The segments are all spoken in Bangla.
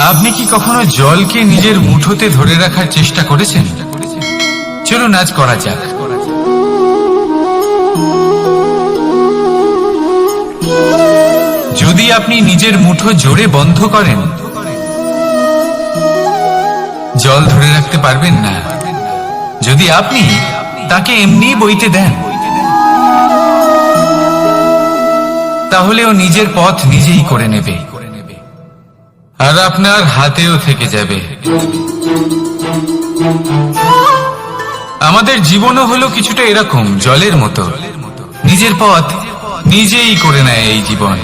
আপনি কি কখনো জলকে নিজের মুঠোতে ধরে রাখার চেষ্টা করেছেন? চলুন আজ করা যাক। যদি আপনি নিজের মুঠো জোরে বন্ধ করেন, জল ধরে রাখতে পারবেন না। যদি আপনি তাকে এমনি বইতে দেন, তাহলে ও নিজের পথ নিজেই করে নেবে। আর আপনার হাতেও থেকে যাবে। আমাদের জীবনও হলো কিছুটা এরকম, জলের মতো। নিজের পথ নিজেই করে নেয় এই জীবন।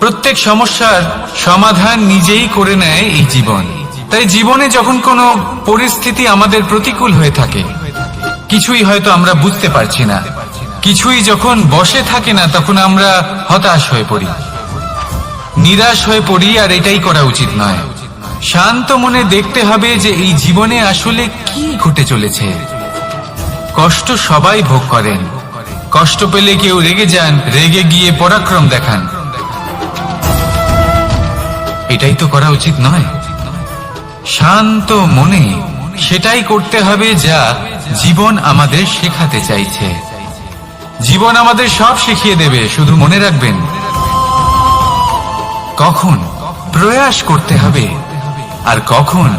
প্রত্যেক সমস্যার সমাধান নিজেই করে নেয় এই জীবন। তাই জীবনে যখন কোনো পরিস্থিতি আমাদের প্রতিকূল হয়ে থাকে, কিছুই হয়তো আমরা বুঝতে পারছি না। কিছুই যখন বসে থাকে না, তখন আমরা হতাশ হয়ে পড়ি। নিরাশ হয়ে পড়ি আর এটাই করা উচিত নয়। শান্ত মনে দেখতে হবে যে এই জীবনে আসলে কি ঘটে চলেছে। কষ্ট সবাই ভোগ করেন। কষ্ট পেলে কেউ রেগে যান, রেগে গিয়ে পরাক্রম দেখান। এটাই তো করা উচিত নয়। শান্ত মনে সেটাই করতে হবে যা জীবন আমাদের শেখাতে চাইছে। জীবন আমাদের সব শিখিয়ে দেবে, শুধু মনে রাখবেন। কখন প্রয়াস করতে হবে আর কখন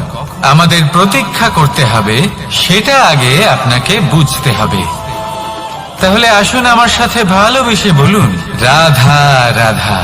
আমাদের প্রতীক্ষা করতে হবে সেটা আগে আপনাকে বুঝতে হবে। তাহলে আসুন আমার সাথে ভালোবেসে বলুন, রাধা রাধা।